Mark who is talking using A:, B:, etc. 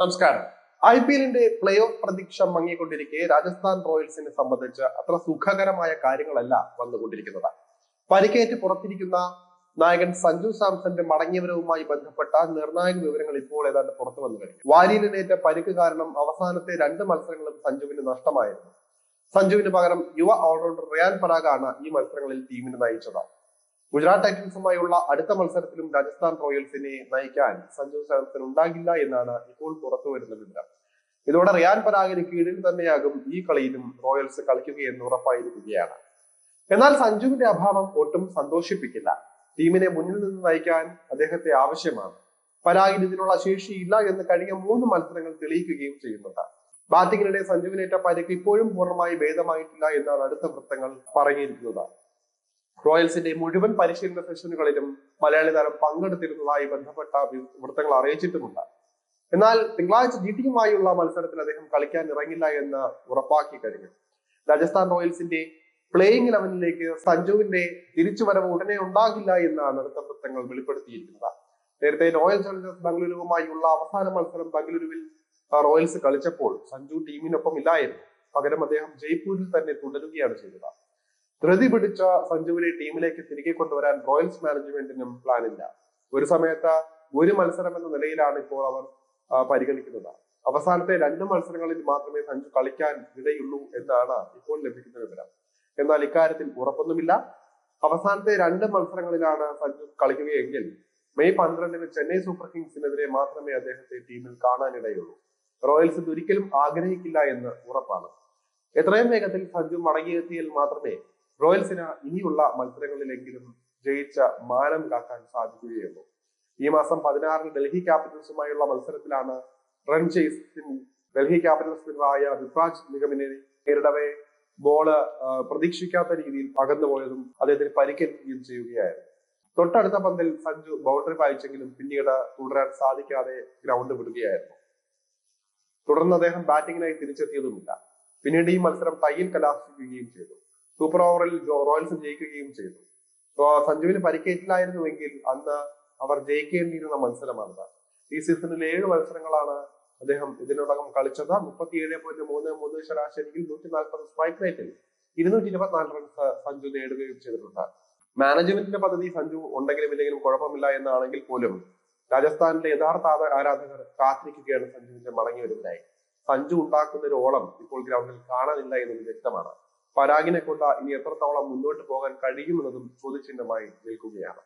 A: നമസ്കാരം. I P എല്ലിന്റെ play off പ്രതീക്ഷ മങ്ങിക്കൊണ്ടിരിക്കെ രാജസ്ഥാൻ റോയൽസിനെ സംബന്ധിച്ച് അത്ര സുഖകരമായ കാര്യങ്ങളല്ല വന്നുകൊണ്ടിരിക്കുന്നത്. പരിക്കേറ്റ് പുറത്തിരിക്കുന്ന നായകൻ സഞ്ജു സാംസന്റെ മടങ്ങിയവരവുമായി ബന്ധപ്പെട്ട നിർണായക വിവരങ്ങൾ ഇപ്പോൾ ഏതാണ്ട് പുറത്തു വന്നു കഴിഞ്ഞു. വാരിയലിനേറ്റ പരിക്ക് കാരണം അവസാനത്തെ രണ്ട് മത്സരങ്ങളും സഞ്ജുവിന് നഷ്ടമായിരുന്നു. സഞ്ജുവിന് പകരം യുവ ഓൾറൗണ്ടർ റിയാൻ പരാഗാണ് ഈ മത്സരങ്ങളിൽ ടീമിന് നയിച്ചത്. ഗുജറാത്ത് ടൈറ്റൻസുമായുള്ള അടുത്ത മത്സരത്തിലും രാജസ്ഥാൻ റോയൽസിനെ നയിക്കാൻ സഞ്ജു സാംസൺ ഉണ്ടാകില്ല എന്നാണ് ഇപ്പോൾ പുറത്തു വരുന്ന വിവരം. ഇതോടെ റിയാൻ പരാഗിന് കീഴിൽ തന്നെയാകും ഈ കളിയിലും റോയൽസ് കളിക്കുകയെന്ന് ഉറപ്പായിരിക്കുകയാണ്. എന്നാൽ സഞ്ജുവിന്റെ അഭാവം ഒട്ടും സന്തോഷിപ്പിക്കില്ല. ടീമിനെ മുന്നിൽ നിന്ന് നയിക്കാൻ അദ്ദേഹത്തെ ആവശ്യമാണ്. പരാഗിന് ഇതിനുള്ള ശേഷിയില്ല എന്ന് കഴിഞ്ഞ മൂന്ന് മത്സരങ്ങൾ തെളിയിക്കുകയും ചെയ്യുന്നുണ്ട്. ബാറ്റിംഗിനിടെ സഞ്ജുവിനേറ്റ പരിക്ക് ഇപ്പോഴും പൂർണമായി ഭേദമായിട്ടില്ല എന്നാണ് അടുത്ത വൃത്തങ്ങൾ പറഞ്ഞിരിക്കുന്നത്. റോയൽസിന്റെ മുഴുവൻ പരിശീലന സെഷനുകളിലും മലയാളി താരം പങ്കെടുത്തിരുന്നതായി ബന്ധപ്പെട്ട വൃത്തങ്ങൾ അറിയിച്ചിട്ടുമുണ്ട്. എന്നാൽ തിങ്കളാഴ്ച ജി ടിയുമായുള്ള മത്സരത്തിൽ അദ്ദേഹം കളിക്കാൻ ഇറങ്ങില്ല എന്ന് ഉറപ്പാക്കി കഴിഞ്ഞു. രാജസ്ഥാൻ റോയൽസിന്റെ പ്ലേയിങ് ഇലവനിലേക്ക് സഞ്ജുവിന്റെ തിരിച്ചുവരവ് ഉടനെ ഉണ്ടാകില്ല എന്നാണ് അടുത്ത വൃത്തങ്ങൾ വെളിപ്പെടുത്തിയിരിക്കുന്നത്. നേരത്തെ റോയൽ ചലഞ്ചേഴ്സ് ബംഗളൂരുവുമായുള്ള അവസാന മത്സരം ബംഗളൂരുവിൽ റോയൽസ് കളിച്ചപ്പോൾ സഞ്ജു ടീമിനൊപ്പം ഇല്ലായിരുന്നു. പകരം അദ്ദേഹം ജയ്പൂരിൽ തന്നെ തുടരുകയാണ് ചെയ്തത്. ധൃതി പിടിച്ച സഞ്ജുവിനെ ടീമിലേക്ക് തിരികെ കൊണ്ടുവരാൻ റോയൽസ് മാനേജ്മെന്റിനും പ്ലാൻ ഇല്ല ഒരു സമയത്ത് ഒരു മത്സരം എന്ന നിലയിലാണ് ഇപ്പോൾ അവർ പരിഗണിക്കുന്നത്. അവസാനത്തെ രണ്ട് മത്സരങ്ങളിൽ മാത്രമേ സഞ്ജു കളിക്കാൻ ഇടയുള്ളൂ എന്നാണ് ഇപ്പോൾ ലഭിക്കുന്ന വിവരം. എന്നാൽ ഇക്കാര്യത്തിൽ ഉറപ്പൊന്നുമില്ല. അവസാനത്തെ രണ്ട് മത്സരങ്ങളിലാണ് സഞ്ജു കളിക്കുകയെങ്കിൽ മെയ് പന്ത്രണ്ടിന് ചെന്നൈ സൂപ്പർ കിങ്സിനെതിരെ മാത്രമേ അദ്ദേഹത്തെ ടീമിൽ കാണാനിടയുള്ളൂ. റോയൽസ് ഇത് ഒരിക്കലും ആഗ്രഹിക്കില്ല എന്ന് ഉറപ്പാണ്. എത്രയും വേഗത്തിൽ സഞ്ജു മടങ്ങിയെത്തിയാൽ മാത്രമേ റോയൽസിന് ഇനിയുള്ള മത്സരങ്ങളിലെങ്കിലും ജയിച്ച മാനം കാക്കാൻ സാധിക്കുകയുള്ളൂ. ഈ മാസം പതിനാറിന് ഡൽഹി ക്യാപിറ്റൽസുമായുള്ള മത്സരത്തിലാണ് റൺ ചേസിൽ ഡൽഹി ക്യാപിറ്റൽസിനായ ഋത്രാജ് നിഗമിനെ നേരിടവേ ബോൾ പ്രതീക്ഷിക്കാത്ത രീതിയിൽ അകന്നുപോയതും അദ്ദേഹത്തിന് പരിക്കേൽക്കുകയും ചെയ്യുകയായിരുന്നു. തൊട്ടടുത്ത പന്തിൽ സഞ്ജു ബൗണ്ടറി പായിച്ചെങ്കിലും പിന്നീട് തുടരാൻ സാധിക്കാതെ ഗ്രൗണ്ട് വിടുകയായിരുന്നു. തുടർന്ന് അദ്ദേഹം ബാറ്റിംഗിനായി തിരിച്ചെത്തിയതുമില്ല. പിന്നീട് ഈ മത്സരം തയ്യിൽ കലാശിക്കുകയും ചെയ്തു. സൂപ്പർ ഓവറിൽ റോയൽസ് ജയിക്കുകയും ചെയ്തു. സഞ്ജുവിന് പരിക്കേറ്റില്ലായിരുന്നുവെങ്കിൽ അന്ന് അവർ ജയിക്കേണ്ടിയിരുന്ന മത്സരമാണത്. ഈ സീസണിൽ ഏഴ് മത്സരങ്ങളാണ് അദ്ദേഹം ഇതിനോടകം കളിച്ചത്. മുപ്പത്തിയേഴ് പോയിന്റ് മൂന്ന് മൂന്ന് ശരാശരിയിൽ നൂറ്റി നാൽപ്പത് സ്ട്രൈക്ക് റേറ്റിൽ ഇരുന്നൂറ്റി ഇരുപത്തിനാല് റൺസ് സഞ്ജു നേടുകയും ചെയ്തിട്ടുണ്ട്. മാനേജ്മെന്റിന്റെ പദ്ധതി സഞ്ജു ഉണ്ടെങ്കിലും ഇല്ലെങ്കിലും കുഴപ്പമില്ല എന്നാണെങ്കിൽ പോലും രാജസ്ഥാനിലെ യഥാർത്ഥ ആരാധകർ കാത്തിരിക്കുകയാണ് സഞ്ജുവിന്റെ മടങ്ങി വരുന്നതായി സഞ്ജു ഉണ്ടാക്കുന്ന ഒരു ഓളം ഇപ്പോൾ ഗ്രൗണ്ടിൽ കാണാനില്ല എന്നത് വ്യക്തമാണ്. പരാഗിനെ കൊണ്ട് ഇനി എത്രത്തോളം മുന്നോട്ട് പോകാൻ കഴിയുമെന്നതും ചോദ്യചിഹ്നമായി നിൽക്കുകയാണ്.